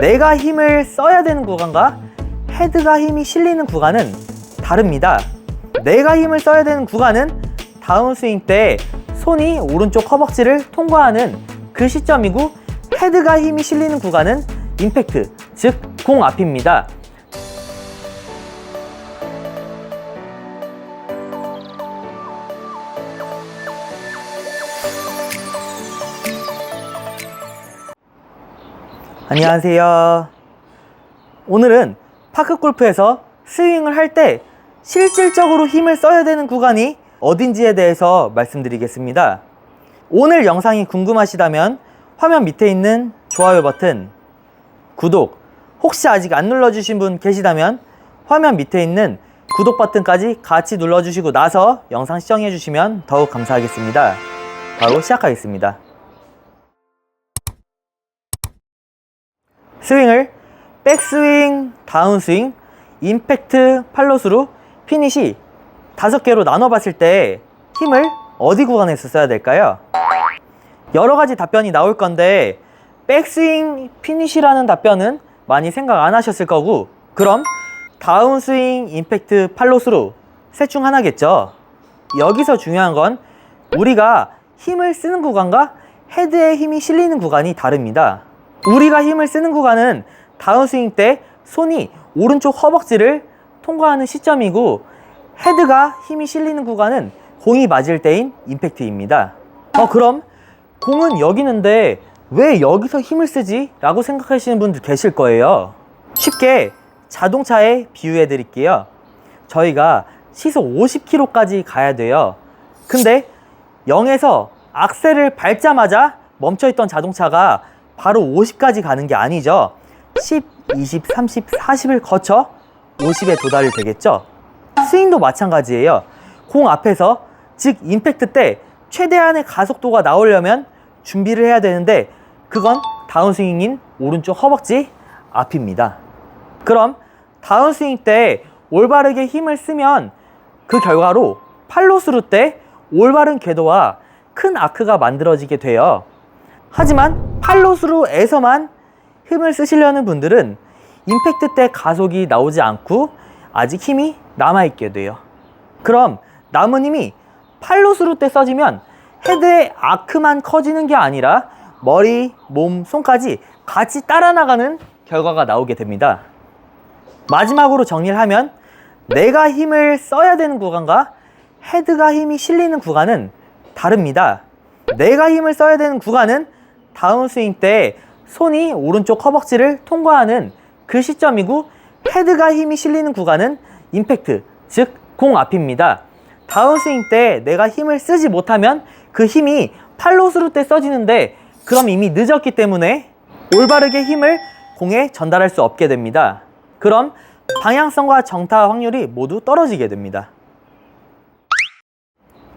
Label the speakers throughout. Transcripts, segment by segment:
Speaker 1: 내가 힘을 써야 되는 구간과 헤드가 힘이 실리는 구간은 다릅니다. 내가 힘을 써야 되는 구간은 다운스윙 때 손이 오른쪽 허벅지를 통과하는 그 시점이고 헤드가 힘이 실리는 구간은 임팩트, 즉 공 앞입니다. 안녕하세요. 오늘은 파크 골프에서 스윙을 할 때 실질적으로 힘을 써야 되는 구간이 어딘지에 대해서 말씀드리겠습니다. 오늘 영상이 궁금하시다면 화면 밑에 있는 좋아요 버튼, 구독, 혹시 아직 안 눌러주신 분 계시다면 화면 밑에 있는 구독 버튼까지 같이 눌러주시고 나서 영상 시청해주시면 더욱 감사하겠습니다. 바로 시작하겠습니다. 스윙을 백스윙, 다운스윙, 임팩트, 팔로스로 피니시 다섯 개로 나눠봤을 때 힘을 어디 구간에서 써야 될까요? 여러 가지 답변이 나올 건데 백스윙, 피니시라는 답변은 많이 생각 안 하셨을 거고 그럼 다운스윙, 임팩트, 팔로스로 셋 중 하나겠죠. 여기서 중요한 건 우리가 힘을 쓰는 구간과 헤드에 힘이 실리는 구간이 다릅니다. 우리가 힘을 쓰는 구간은 다운스윙 때 손이 오른쪽 허벅지를 통과하는 시점이고 헤드가 힘이 실리는 구간은 공이 맞을 때인 임팩트입니다. 어, 그럼 공은 여기 있는데 왜 여기서 힘을 쓰지? 라고 생각하시는 분들 계실 거예요. 쉽게 자동차에 비유해 드릴게요. 저희가 시속 50km까지 가야 돼요. 근데 0에서 악셀을 밟자마자 멈춰있던 자동차가 바로 50까지 가는 게 아니죠. 10, 20, 30, 40을 거쳐 50에 도달이 되겠죠. 스윙도 마찬가지예요. 공 앞에서 즉 임팩트 때 최대한의 가속도가 나오려면 준비를 해야 되는데 그건 다운스윙인 오른쪽 허벅지 앞입니다. 그럼 다운스윙 때 올바르게 힘을 쓰면 그 결과로 팔로스루 때 올바른 궤도와 큰 아크가 만들어지게 돼요. 하지만 팔로스루에서만 힘을 쓰시려는 분들은 임팩트 때 가속이 나오지 않고 아직 힘이 남아있게 돼요. 그럼 남은 힘이 팔로스루 때 써지면 헤드의 아크만 커지는 게 아니라 머리, 몸, 손까지 같이 따라 나가는 결과가 나오게 됩니다. 마지막으로 정리를 하면 내가 힘을 써야 되는 구간과 헤드가 힘이 실리는 구간은 다릅니다. 내가 힘을 써야 되는 구간은 다운 스윙 때 손이 오른쪽 허벅지를 통과하는 그 시점이고 헤드가 힘이 실리는 구간은 임팩트, 즉 공 앞입니다. 다운 스윙 때 내가 힘을 쓰지 못하면 그 힘이 팔로스루 때 써지는데 그럼 이미 늦었기 때문에 올바르게 힘을 공에 전달할 수 없게 됩니다. 그럼 방향성과 정타 확률이 모두 떨어지게 됩니다.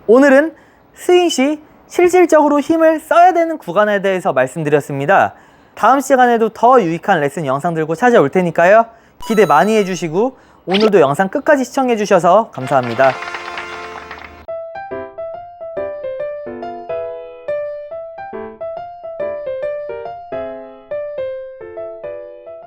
Speaker 1: 오늘은 스윙 시 실질적으로 힘을 써야 되는 구간에 대해서 말씀드렸습니다. 다음 시간에도 더 유익한 레슨 영상 들고 찾아올 테니까요. 기대 많이 해주시고 오늘도 영상 끝까지 시청해주셔서 감사합니다.